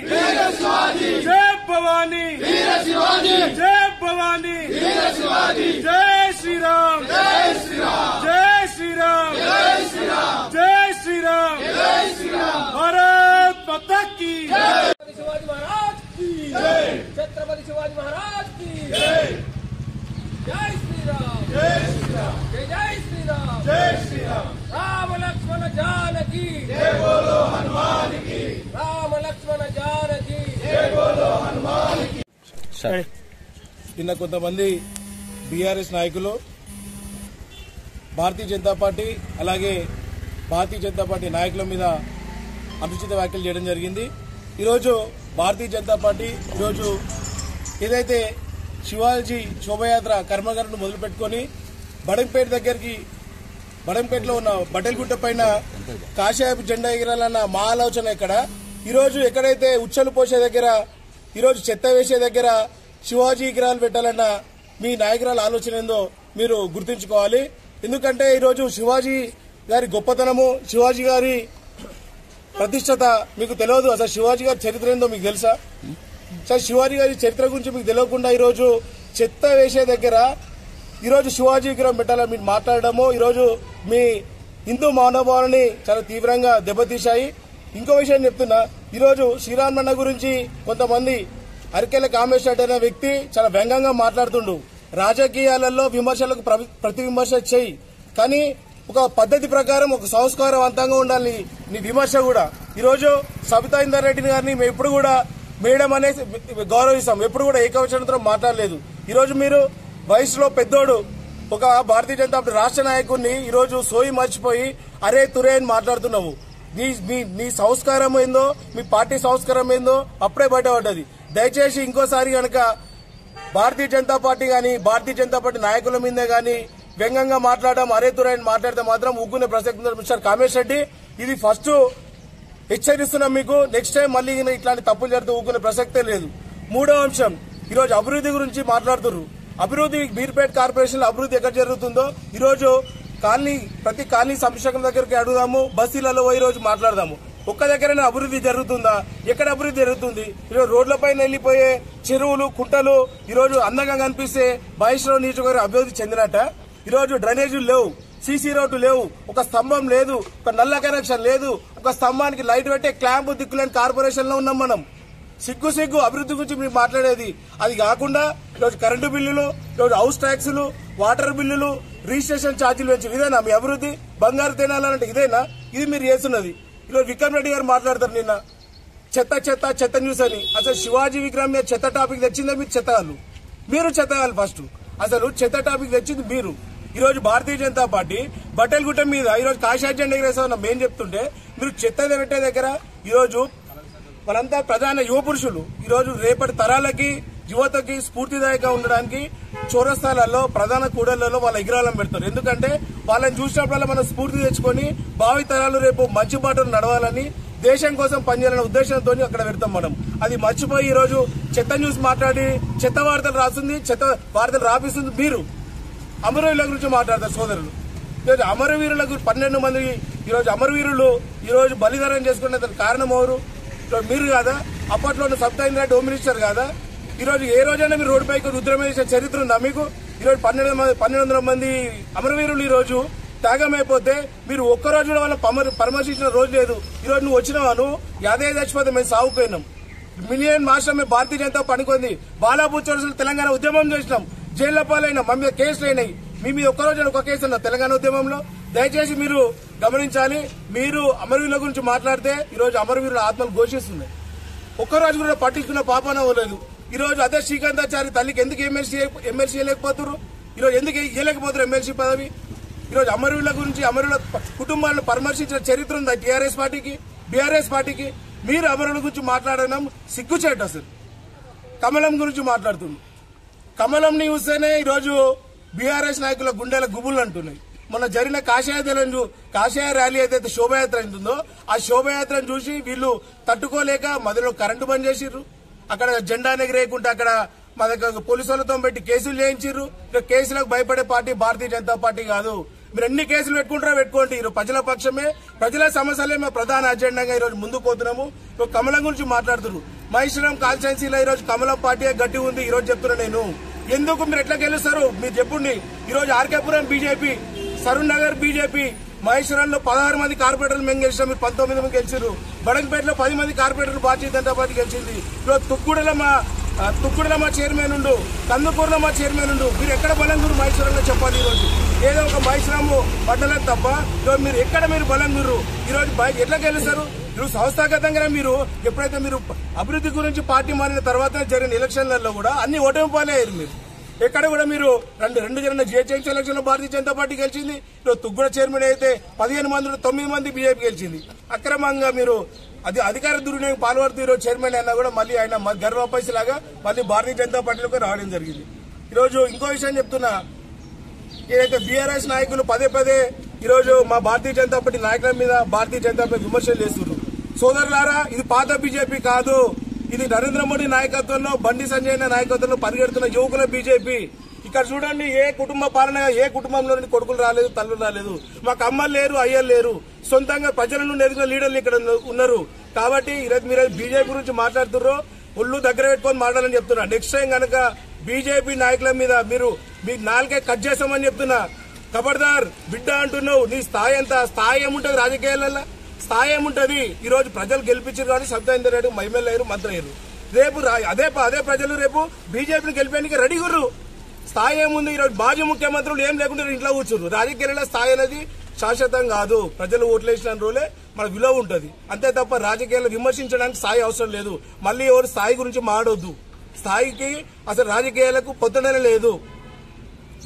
शिवाजी जय भवानी। शिवाजी जय भवानी। शिवाजी जय श्री राम जय श्री राम जय श्री राम जय श्री राम जय श्री राम जय श्री राम भारत माता की शिवाजी महाराज की छत्रपति शिवाजी महाराज की जय। श्री राम जय श्री राम जय। నిన్న కొంతమంది బీఆర్ఎస్ నాయకులు భారతీయ జనతా పార్టీ అలాగే భారతీయ జనతా పార్టీ నాయకుల మీద అనుచిత వ్యాఖ్యలు చేయడం జరిగింది. ఈరోజు భారతీయ జనతా పార్టీ ఈరోజు ఏదైతే శివాజీ శోభయాత్ర కర్మగారును మొదలుపెట్టుకొని బడంపేట దగ్గరికి బడంపేటలో ఉన్న బట్టెలగుట్ట పైన కాషాయపు జెండా ఎగిరాలన్న మా ఆలోచన ఇక్కడ. ఈరోజు ఎక్కడైతే ఉచ్చలు పోసే దగ్గర ఈరోజు చెత్త వేసే దగ్గర శివాజీ విగ్రహాలు పెట్టాలన్న మీ నాయకురాల ఆలోచన ఏందో మీరు గుర్తుంచుకోవాలి. ఎందుకంటే ఈరోజు శివాజీ గారి గొప్పతనము శివాజీ గారి ప్రతిష్టత మీకు తెలియదు. అసలు శివాజీ గారి చరిత్ర ఏందో మీకు తెలుసా? సార్ శివాజీ గారి చరిత్ర గురించి మీకు తెలియకుండా ఈరోజు చెత్త వేసే దగ్గర ఈరోజు శివాజీ విగ్రహం పెట్టాలని మీరు మాట్లాడడము ఈరోజు మీ హిందూ మానవాళిని చాలా తీవ్రంగా దెబ్బతీశాయి. ఇంకో విషయం చెప్తున్నా. ఈరోజు శ్రీరామన్న గురించి కొంతమంది అరికెల కామేష్ అనే వ్యక్తి చాలా వ్యంగంగా మాట్లాడుతుండు. రాజకీయాలలో విమర్శలకు ప్రవి- ప్రతి విమర్శ చేయి. కానీ ఒక పద్ధతి ప్రకారం ఒక సంస్కారవంతంగా ఉండాలి నీ విమర్శ కూడా. ఈరోజు సబితా ఇందర్ రెడ్డిని గారిని మేము ఎప్పుడు కూడా మేడం అనేసి గౌరవిస్తాం. ఎప్పుడు కూడా ఏకవచనంతో మాట్లాడలేదు. ఈరోజు మీరు వయసులో పెద్దోడు ఒక భారతీయ జనతా పార్టీ రాష్ట్ర నాయకుడిని ఈరోజు సోయి మర్చిపోయి అరే తురే అని మాట్లాడుతున్నావు. నీ మీ నీ సంస్కారం ఏందో మీ పార్టీ సంస్కారం ఏందో అప్పుడే బయటపడ్డది. దయచేసి ఇంకోసారి గనక భారతీయ జనతా పార్టీ గాని భారతీయ జనతా పార్టీ నాయకుల మీదే గాని వ్యంగ్యంగా మాట్లాడడం అరేతురాయని మాట్లాడితే మాత్రం ఊక్కునే ప్రసక్తి మిస్టర్ కామేష్ రెడ్డి. ఇది ఫస్ట్ హెచ్చరిస్తున్నాం మీకు నెక్స్ట్ టైం మళ్ళీ ఇట్లాంటి తప్పులు జరిగితే ఊకునే ప్రసక్తే లేదు. మూడో అంశం ఈరోజు అభివృద్ధి గురించి మాట్లాడుతున్నారు అభివృద్ధి బీర్పేట్ కార్పొరేషన్ అభివృద్ధి ఎక్కడ జరుగుతుందో ఈరోజు కాలనీ ప్రతి కాలనీ సంక్షేమం దగ్గరికి అడుగుదాము బస్సీలలో పోయి రోజు మాట్లాడదాము. ఒక్క దగ్గరనే అభివృద్ధి జరుగుతుందా? ఎక్కడ అభివృద్ధి జరుగుతుంది? ఈరోజు రోడ్లపైన వెళ్ళిపోయే చెరువులు కుంటలు ఈరోజు అందంగా కనిపిస్తే బహిష్లో నియోజకవర్గం అభివృద్ధి చెందినట్ట ఈరోజు డ్రైనేజీలు లేవు సీసీ రోడ్డు లేవు ఒక స్తంభం లేదు ఒక నల్ల కనెక్షన్ లేదు ఒక స్తంభానికి లైట్ పెట్టే క్లాంప్ దిక్కులేని కార్పొరేషన్లో ఉన్నాం మనం. సిగ్గు సిగ్గు అభివృద్ధి గురించి మీరు మాట్లాడేది. అది కాకుండా ఈరోజు కరెంటు బిల్లులు ఈరోజు హౌస్ ట్యాక్సులు వాటర్ బిల్లులు రిజిస్ట్రేషన్ ఛార్జీలు పెంచడం ఇదేనా మీ అభివృద్ధి? బంగారు తినాలంటే ఇదేనా? ఇది మీరు చేస్తున్నది. ఈరోజు విక్రమ్ రెడ్డి గారు మాట్లాడతారు నిన్న. చెత్త చెత్త చెత్త న్యూస్ అని. అసలు శివాజీ విక్రమ్ మీద చెత్త టాపిక్ తెచ్చిందే మీరు? చెత్తగాళ్ళు మీరు చెత్తగాళ్ళు ఫస్ట్ అసలు చెత్త టాపిక్ తెచ్చింది మీరు. ఈ రోజు భారతీయ జనతా పార్టీ బట్టెల గుట్ట మీద ఈ రోజు కాషాయ జెండా ఎగరేసామన్న మేం చెప్తుంటే మీరు చెత్త పెట్టే దగ్గర ఈరోజు మనంతా ప్రధాన యువ పురుషులు. ఈరోజు రేపటి తరాలకి యువతకి స్ఫూర్తిదాయకంగా ఉండడానికి చౌరస్థాలలో ప్రధాన కూడళ్ళలో వాళ్ళ ఎగ్రాలం పెడతారు. ఎందుకంటే వాళ్ళని చూసినప్పుడల్లా మనం స్ఫూర్తి తెచ్చుకొని భావితరాలు రేపు మంచి బాటలు నడవాలని దేశం కోసం పనిచేయాలనే ఉద్దేశంతో అక్కడ పెడతాం మనం. అది మర్చిపోయి ఈ రోజు చెత్త న్యూస్ మాట్లాడి చెత్త వార్తలు రాస్తుంది చెత్త వార్తలు రాపిస్తుంది మీరు. అమరవీరుల గురించి మాట్లాడతారు సోదరులు. ఈరోజు అమరవీరుల గురించి పన్నెండు మంది ఈరోజు అమరవీరులు ఈరోజు బలిదానం చేసుకునే దానికి కారణం ఎవరు? మీరు కాదా? అప్పట్లో ఉన్న సబ్ రెడ్డి హోమ్ మినిస్టర్ కాదా ఈరోజు ఏ రోజైనా మీరు రోడ్డు పైకి ఉద్రమ చరిత్ర ఉందా మీకు? ఈరోజు పన్నెండు మంది పన్నెండు వందల మంది అమరవీరులు ఈ రోజు త్యాగమైపోతే మీరు ఒక్క రోజు కూడా వాళ్ళ పరామర్శించిన రోజు లేదు. ఈరోజు నువ్వు వచ్చినవాను యాదయ్య చచ్చిపోతే మేము సాగుపోయినాం. మిలియన్ మాస్టర్ మేము భారతీయ జనతా పనికొంది బాలాపూర్ చోరసులు తెలంగాణ ఉద్యమం చేసినాం. జైల్లో పాలైనా మా మీద కేసులు అయినాయి. మీ మీద ఒక్క రోజు ఒక కేసు ఉన్నా తెలంగాణ ఉద్యమంలో. దయచేసి మీరు గమనించాలి. మీరు అమరవీరుల గురించి మాట్లాడితే ఈ రోజు అమరవీరుల ఆత్మలు ఘోషిస్తుంది ఒక్కరోజు కూడా పట్టించుకున్న పాపన అవ్వలేదు. ఈరోజు అదే శ్రీకాంతాచారి తల్లికి ఎందుకు ఎమ్మెల్సీ ఎమ్మెల్సీ ఇవ్వలేకపోతున్నారు ఈ రోజు ఎందుకు ఇవ్వలేకపోతున్నారు ఎమ్మెల్సీ పదవి? ఈరోజు అమరుల గురించి అమరుల కుటుంబాలను పరామర్శించిన చరిత్ర ఉందా టీఆర్ఎస్ పార్టీకి బీఆర్ఎస్ పార్టీకి? మీరు అమరుల గురించి మాట్లాడడం సిగ్గుచేట అసలు. కమలం గురించి మాట్లాడుతుంది. కమలంని చూస్తేనే ఈరోజు బీఆర్ఎస్ నాయకుల గుండెల గుబులు అంటున్నాయి. మొన్న జరిగిన కాషాయ చూ- కాషాయ ర్యాలీ ఏదైతే శోభయాత్ర ఉంటుందో ఆ శోభయాత్రను చూసి వీళ్ళు తట్టుకోలేక మధ్యలో కరెంటు బంద్ చేసిర్రు. అక్కడ జెండా ఎగరేయకుంటే అక్కడ మా దగ్గర పోలీసులతో పెట్టి కేసులు చేయించారు కేసులకు భయపడే పార్టీ భారతీయ జనతా పార్టీ కాదు. మీరు ఎన్ని కేసులు పెట్టుకుంటారో పెట్టుకోండి. ఈరోజు ప్రజల పక్షమే ప్రజల సమస్యలే మా ప్రధాన అజెండాగా ఈరోజు ముందుకు పోతున్నాము. ఇప్పుడు కమలం గురించి మాట్లాడుతున్నారు. మహేశ్వరం కాన్స్టెన్సీలో ఈరోజు కమలం పార్టీ గట్టి ఉంది. ఈరోజు చెప్తున్నా నేను. ఎందుకు మీరు ఎట్లా గెలుస్తారు? మీరు చెప్పండి. ఈరోజు ఆర్కేపురం బీజేపీ సరుణ్ నగర్ బీజేపీ మహేశ్వరంలో పదహారు మంది కార్పొరేటర్లు మేము గెలిచినాం మీరు పంతొమ్మిది మంది గెలిచారు బడంగపేటలో పది మంది కార్పొరేటర్లు భారతీయ జనతా పార్టీ గెలిచింది. ఇప్పుడు తుక్కుడలో మా ఆ, మా చైర్మన్ ఉండు కందుకూరులో మా చైర్మన్ ఉండు మీరు ఎక్కడ బలంగురు మహేశ్వరంలో చెప్పాలి ఈరోజు? ఏదో ఒక మహేశ్వరము పడ్డలేదు తప్ప మీరు ఎక్కడ మీరు బలంగురు? ఈరోజు ఎట్లా గెలుస్తారు? మీరు సంస్థాగతంగా మీరు ఎప్పుడైతే మీరు అభివృద్ధి గురించి పార్టీ మారిన తర్వాత జరిగిన ఎలక్షన్లలో కూడా అన్ని ఓటమి పాలే అయ్యారు మీరు. ఎక్కడ కూడా మీరు రెండు రెండు జరిగిన జిహెచ్ఎంసీ ఎలక్షన్లో భారతీయ జనతా పార్టీ గెలిచింది ఇప్పుడు తుగ్గుడ చైర్మన్ అయితే పదిహేను మంది తొమ్మిది మంది బీజేపీ గెలిచింది. అక్రమంగా మీరు అది అధికార దుర్వినియోగం పాల్పడుతూ చైర్మన్ అయినా కూడా మళ్ళీ ఆయన మ- గర్వపైసి లాగా మళ్ళీ భారతీయ జనతా పార్టీలోకి రావడం జరిగింది. ఈరోజు ఇంకో విషయం చెప్తున్నా ఏదైతే బీఆర్ఎస్ నాయకులు పదే పదే ఈరోజు మా భారతీయ జనతా పార్టీ నాయకుల మీద భారతీయ జనతా పార్టీ విమర్శలు చేస్తున్నారు. సోదరులారా ఇది పాత బీజేపీ కాదు. ఇది నరేంద్ర మోడీ నాయకత్వంలో బండి సంజయ్ నాయకత్వంలో పరిగెడుతున్న యువకుల బీజేపీ. ఇక్కడ చూడండి ఏ కుటుంబ పాలన ఏ కుటుంబంలో కొడుకులు రాలేదు తల్లులు రాలేదు. మాకు అమ్మలు లేరు అయ్యలు లేరు. సొంతంగా ప్రజల నుండి ఎదిగిన లీడర్లు ఇక్కడ ఉన్నారు. కాబట్టి ఈరోజు మీరు బీజేపీ గురించి మాట్లాడుతుర్రో ఒళ్ళు దగ్గర పెట్టుకొని మాట్లాడాలని చెప్తున్నా. నెక్స్ట్ టైం కనుక బీజేపీ నాయకుల మీద మీరు మీ నాలుగే కట్ చేస్తామని చెప్తున్నా. కబర్దార్ బిడ్డ అంటున్నావు. నీ స్థాయి ఎంత? స్థాయి ఏముంటది రాజకీయాలలో స్థాయి ఏముంటది? ఈరోజు ప్రజలు గెలిపించారు కానీ సబ్దాయిందర్ రెడ్డి ఎమ్మెల్యే అయ్యారు మంత్రి అయ్యారు. రేపు అదే అదే ప్రజలు రేపు బీజేపీని గెలిపేందుకు రెడీ గుర్రు. స్థాయి ఏముంది? ఈరోజు మాజీ ముఖ్యమంత్రులు ఏం లేకుండా ఇంట్లో కూర్చున్నారు రాజకీయాల స్థాయి అనేది శాశ్వతం కాదు. ప్రజలు ఓట్లేసిన రోజులే మన విలువ ఉంటుంది. అంతే తప్ప రాజకీయాలు విమర్శించడానికి స్థాయి అవసరం లేదు. మళ్ళీ ఎవరు స్థాయి గురించి మాడొద్దు. స్థాయికి అసలు రాజకీయాలకు పొద్దునే లేదు.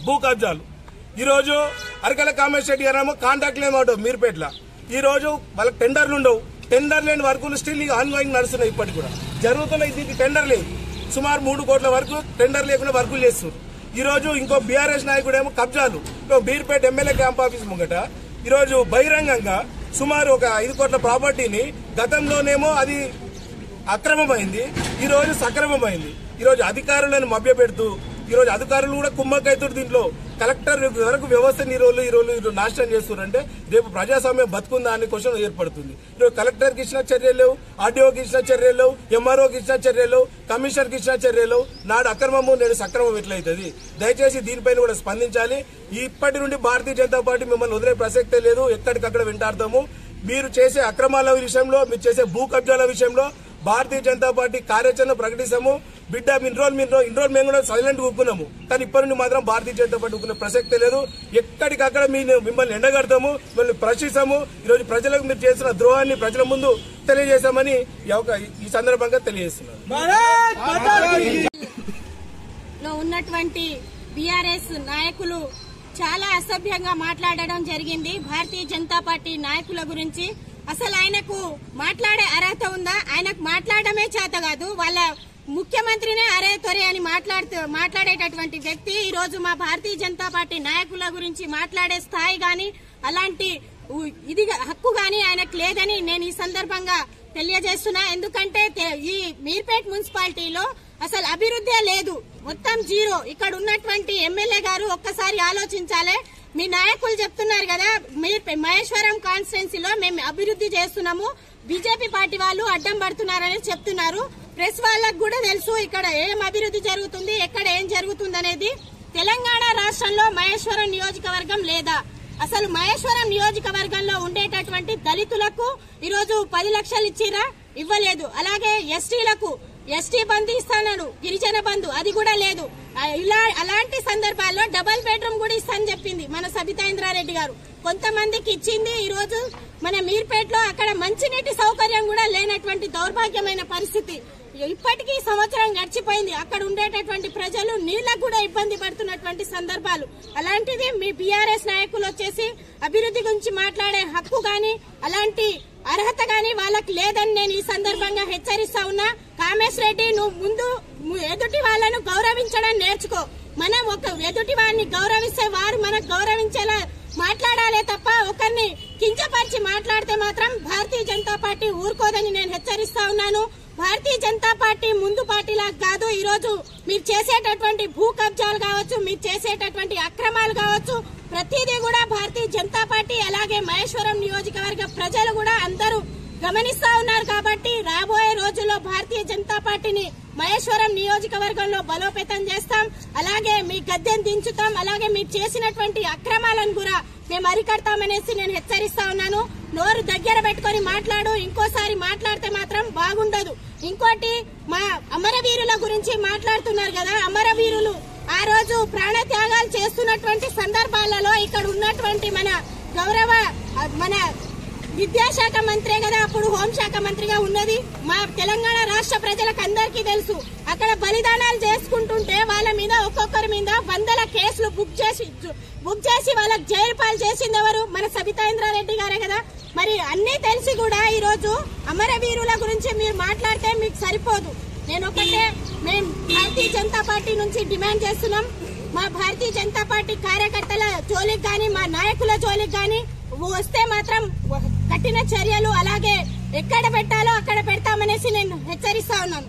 భూ కబ్జాలు. ఈరోజు రోజు అరకల కామేష్ రెడ్డి గారేమో కాంటాక్ట్ లేమాట మీరుపేట్ల. ఈ రోజు వాళ్ళకి టెండర్లు ఉండవు. టెండర్ లేని వర్కులు స్టిల్ ఆన్ గోయింగ్ నడుస్తున్నాయి ఇప్పటికి కూడా. జరుగుతున్నాయి దీనికి టెండర్ లేదు. సుమారు మూడు కోట్ల వరకు టెండర్ లేకుండా వర్కులు చేస్తున్నారు. ఈ రోజు ఇంకో బీఆర్ఎస్ నాయకుడు ఏమో కబ్జాలు. ఇంకో బీర్పేట ఎమ్మెల్యే క్యాంప్ ఆఫీస్ ముంగట ఈ రోజు బహిరంగంగా సుమారు ఒక ఐదు కోట్ల ప్రాపర్టీని గతంలోనేమో అది అక్రమమైంది. ఈ రోజు సక్రమమైంది. ఈ రోజు అధికారులను మభ్యపెడుతూ ఈ రోజు అధికారులు కూడా కుమ్మక్కైతుడు దీంట్లో. కలెక్టర్ వరకు వ్యవస్థ ఈ రోజు ఈ రోజు నాశనం చేస్తున్నారంటే రేపు ప్రజాస్వామ్యం బతుకుందా అనే క్వశ్చన్ ఏర్పడుతుంది. ఈరోజు కలెక్టర్కి ఇచ్చిన చర్యలు లేవు ఆర్డీఓకి ఇచ్చిన చర్యలు లేవు ఎంఆర్ఓకి ఇచ్చిన చర్యలు లేవు కమిషనర్ ఇచ్చిన చర్యలు లేవు. నాడు అక్రమము నేడు సక్రమం ఎట్లయితుంది? దయచేసి దీనిపైన కూడా స్పందించాలి. ఇప్పటి నుండి భారతీయ జనతా పార్టీ మిమ్మల్ని వదిలే ప్రసక్తే లేదు. ఎక్కడికక్కడ వెంటాడతాము. మీరు చేసే అక్రమాల విషయంలో మీరు చేసే భూ కబ్జాల విషయంలో భారతీయ జనతా పార్టీ కార్యాచరణ ప్రకటిస్తాము. బిడ్డ ఇన్ని రోజులు మీరు ఇన్ని రోజులు మేము కూడా సైలెంట్ ఊక్కున్నాము కానీ ఇప్పటి నుండి మాత్రం భారతీయ జనతా పార్టీ ఊకునే ప్రసక్తే లేదు. ఎక్కడికక్కడ మీ మిమ్మల్ని ఎండగడతాము మిమ్మల్ని ప్రశ్నిస్తాము. ఈ రోజు ప్రజలకు మీరు చేసిన ద్రోహాన్ని ప్రజల ముందు తెలియజేశామని ఈ సందర్భంగా తెలియజేస్తున్నాను. లో ఉన్నటువంటి బీఆర్ఎస్ నాయకులు చాలా అసభ్యంగా మాట్లాడడం జరిగింది. భారతీయ జనతా పార్టీ నాయకుల గురించి అసలు ఆయనకు మాట్లాడే అర్హత ఉందా? ఆయనకు మాట్లాడమే చేత కాదు. వాళ్ళ ముఖ్యమంత్రినే అరే త్వరే అని మాట్లాడుతూ మాట్లాడేటటువంటి వ్యక్తి ఈ రోజు మా భారతీయ జనతా పార్టీ నాయకుల గురించి మాట్లాడే స్థాయి గాని అలాంటి ఇది హక్కు గాని ఆయనకు లేదని నేను ఈ సందర్భంగా తెలియజేస్తున్నా. ఎందుకంటే ఈ మీర్పేట్ మున్సిపాలిటీలో అసలు అభివృద్ధే లేదు. మొత్తం జీరో. ఇక్కడ ఉన్నటువంటి ఎమ్మెల్యే గారు ఒక్కసారి ఆలోచించాలి. మీ నాయకులు చెప్తున్నారు కదా మహేశ్వరం కాన్స్టిట్యున్సీలో మేము అభివృద్ధి చేస్తున్నాము. బీజేపీ పార్టీ వాళ్ళు అడ్డం పడుతున్నారని చెప్తున్నారు. ప్రెస్ వాళ్ళకు కూడా తెలుసు ఇక్కడ ఏం అభివృద్ధి జరుగుతుంది ఎక్కడ ఏం జరుగుతుంది అనేది తెలంగాణ రాష్ట్రంలో మహేశ్వరం నియోజకవర్గం లేదా? అసలు మహేశ్వరం నియోజకవర్గంలో ఉండేటటువంటి దళితులకు ఈరోజు పది లక్షలు ఇచ్చిరా? ఇవ్వలేదు. అలాగే ఎస్టీలకు ఎస్టీ బంధు ఇస్తానడు గిరిజన బంధు అది కూడా లేదు. ఇలా అలాంటి సందర్భాల్లో డబల్ బెడ్రూమ్ కూడా ఇస్తానని చెప్పింది మన సబితాయింద్రారెడ్డి గారు. కొంతమందికి ఇచ్చింది ఈ రోజు మన మీర్పేటలో అక్కడ మంచినీటి సౌకర్యం కూడా లేనటువంటి దౌర్భాగ్యమైన పరిస్థితి. ఇప్పటికీ సంవత్సరం గడిచిపోయింది. అక్కడ ఉండేటటువంటి ప్రజలు నీళ్ళకు కూడా ఇబ్బంది పడుతున్నటువంటి సందర్భాలు. అలాంటిది మీ బీఆర్ఎస్ నాయకులు వచ్చేసి అభివృద్ధి గురించి మాట్లాడే హక్కు గాని అలాంటి అర్హత గాని వాళ్ళకి లేదని నేను ఈ సందర్భంగా హెచ్చరిస్తా ఉన్నా. కామేశ్ రెడ్డి నువ్వు ముందు ఎదుటి వాళ్ళను గౌరవించడం నేర్చుకో. మనం ఒక ఎదుటి వారిని గౌరవిస్తే వారు మనకు గౌరవించేలా మాట్లాడాలే తప్ప ఒకరిని కించపరిచి మాట్లాడితే మాత్రం భారతీయ జనతా పార్టీ ఊరుకోదని నేను హెచ్చరిస్తా ఉన్నాను. భారతీయ జనతా పార్టీ ముందు పార్టీలా కాదు ఈ రోజు మీరు చేసేటటువంటి భూ కబ్జాలు కావచ్చు మీరు చేసేటటువంటి అక్రమాలు కావచ్చు ప్రతిదీ కూడా భారతీయ జనతా పార్టీ అలాగే మహేశ్వరం నియోజకవర్గ ప్రజలు కూడా అందరూ గమనిస్తా ఉన్నారు కాబట్టి రాబోయే రోజుల్లో భారతీయ జనతా పార్టీని మహేశ్వరం నియోజకవర్గంలో బలోపేతం చేస్తాం. అలాగే మీ గద్దెను దించుతాం. అలాగే మీరు చేసినటువంటి అక్రమాలను కూడా మేము అరికడతామనేసి నేను హెచ్చరిస్తా ఉన్నాను. నోరు దగ్గర పెట్టుకొని మాట్లాడు. ఇంకోసారి మాట్లాడితే మాత్రం బాగుండదు. ఇంకోటి మా అమరవీరుల గురించి మాట్లాడుతున్నారు కదా అమరవీరులు ఆ రోజు ప్రాణ త్యాగాలు చేస్తున్నటువంటి సందర్భాలలో ఇక్కడ ఉన్నటువంటి మన గౌరవ మన విద్యాశాఖ మంత్రే కదా అప్పుడు హోంశాఖ మంత్రిగా ఉన్నది. మా తెలంగాణ రాష్ట్ర ప్రజలకు అందరికీ తెలుసు. అక్కడ బలిదానాలు చేసుకుంటుంటే వాళ్ళ మీద ఒక్కొక్కరి మీద వందల కేసులు బుక్ చేసి బుక్ చేసి వాళ్ళకి జైలు పాలు చేసింది ఎవరు? మన సబితాంద్రారెడ్డి గారే కదా. మరి అన్నీ తెలిసి కూడా ఈ రోజు అమరవీరుల గురించి మీరు మాట్లాడితే మీకు సరిపోదు. నేను ఒకటే మేము భారతీయ జనతా పార్టీ నుంచి డిమాండ్ చేస్తున్నాం. మా భారతీయ జనతా పార్టీ కార్యకర్తల జోలికి కానీ మా నాయకుల జోలికి కానీ వస్తే మాత్రం కఠిన చర్యలు అలాగే ఎక్కడ పెట్టాలో అక్కడ పెడతామనేసి నేను హెచ్చరిస్తా ఉన్నాను.